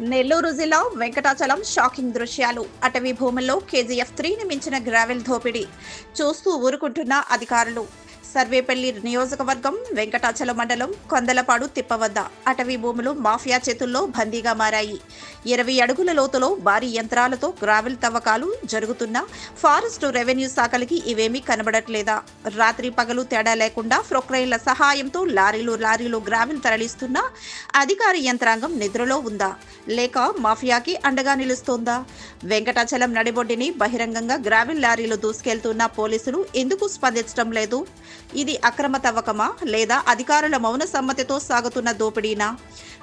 నెల్లూరు జిల్లా వెంకటాచలం షాకింగ్ దృశ్యాలు. అటవీ భూముల్లో కేజీఎఫ్ త్రీని మించిన గ్రావెల్ దోపిడీ. చూస్తూ ఊరుకుంటున్న అధికారులు. సర్వేపల్లి నియోజకవర్గం వెంకటాచలం మండలం కొందలపాడు తిప్పవద్ద అటవీ భూములు మాఫియా చేతుల్లో బందీగా మారాయి. ఇరవై అడుగుల లోతులో భారీ యంత్రాలతో గ్రావెల్ తవ్వకాలు జరుగుతున్నా ఫారెస్ట్ రెవెన్యూ శాఖలకి ఇవేమీ కనబడట్లేదా? రాత్రి పగలు తేడా లేకుండా ఫ్రొక్రైన్ల సహాయంతో లారీలు లారీలు గ్రావెల్ తరలిస్తున్నా అధికార యంత్రాంగం నిద్రలో ఉందా? లేక మాఫియాకి అండగా నిలుస్తోందా? వెంకటాచలం నడిబొడ్డిని బహిరంగంగా గ్రావెల్ లారీలు దూసుకెళ్తున్న పోలీసులు ఎందుకు స్పందించడం లేదు? ఇది అక్రమ తవ్వకమా లేదా అధికారుల మౌన సమ్మతితో సాగుతున్న దోపిడీనా?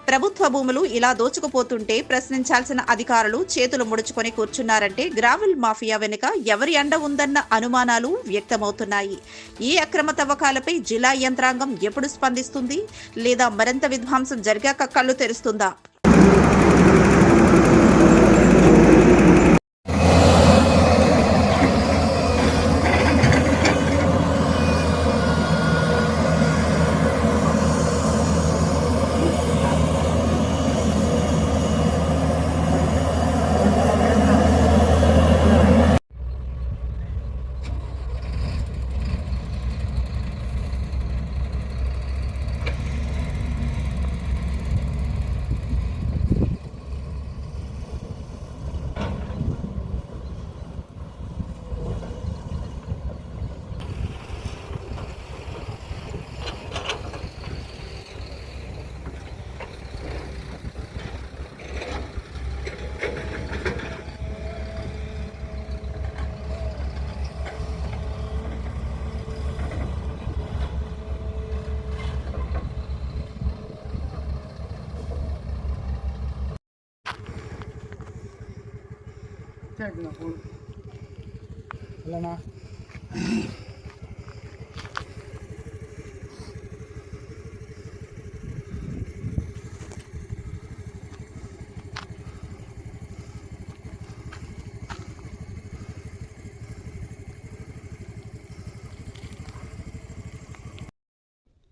ప్రభుత్వ భూములు ఇలా దోచుకుపోతుంటే ప్రశ్నించాల్సిన అధికారులు చేతులు ముడుచుకొని కూర్చున్నారంటే గ్రావెల్ మాఫియా వెనుక ఎవరి అండ ఉందన్న అనుమానాలు వ్యక్తమవుతున్నాయి. ఈ అక్రమ తవ్వకాలపై జిల్లా యంత్రాంగం ఎప్పుడు స్పందిస్తుంది? లేదా మరింత విధ్వంసం జరిగాక కళ్ళు తెరుస్తుందా? అలానా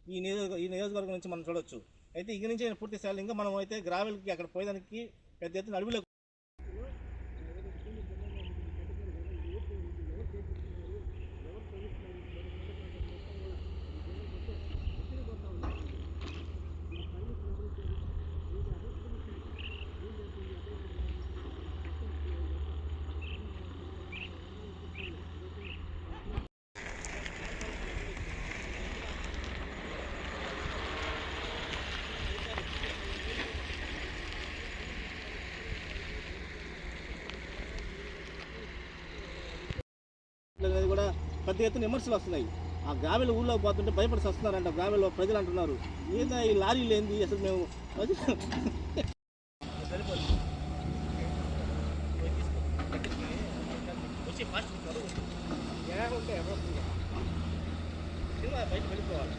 ఈ నియోజక ఈ నియోజకవర్గం నుంచి మనం చూడొచ్చు. అయితే ఇక నుంచి పూర్తి స్థాయిలో ఇంకా మనం అయితే గ్రావెల్కి అక్కడ పోయేదానికి పెద్ద ఎత్తున అడవిలో పెద్ద ఎత్తున విమర్శలు వస్తున్నాయి. ఆ గ్రామీణ ఊళ్ళో పోతుంటే భయపడి వస్తున్నారంట గ్రామీణ ప్రజలు అంటున్నారు. ఏదో ఈ లారీలు ఏంది అసలు మేము బయట వెళ్ళిపోవాలి.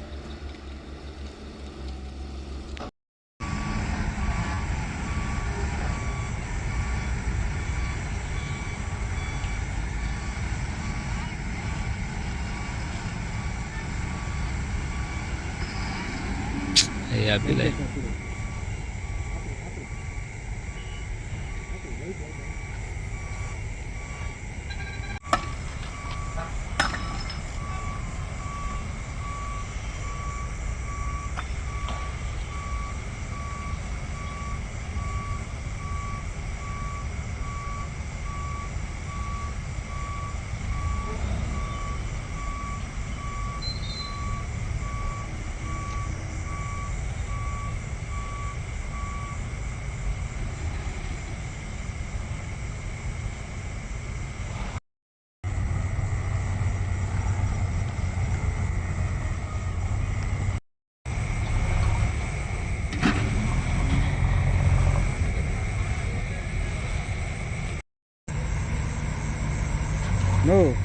é I believe. No.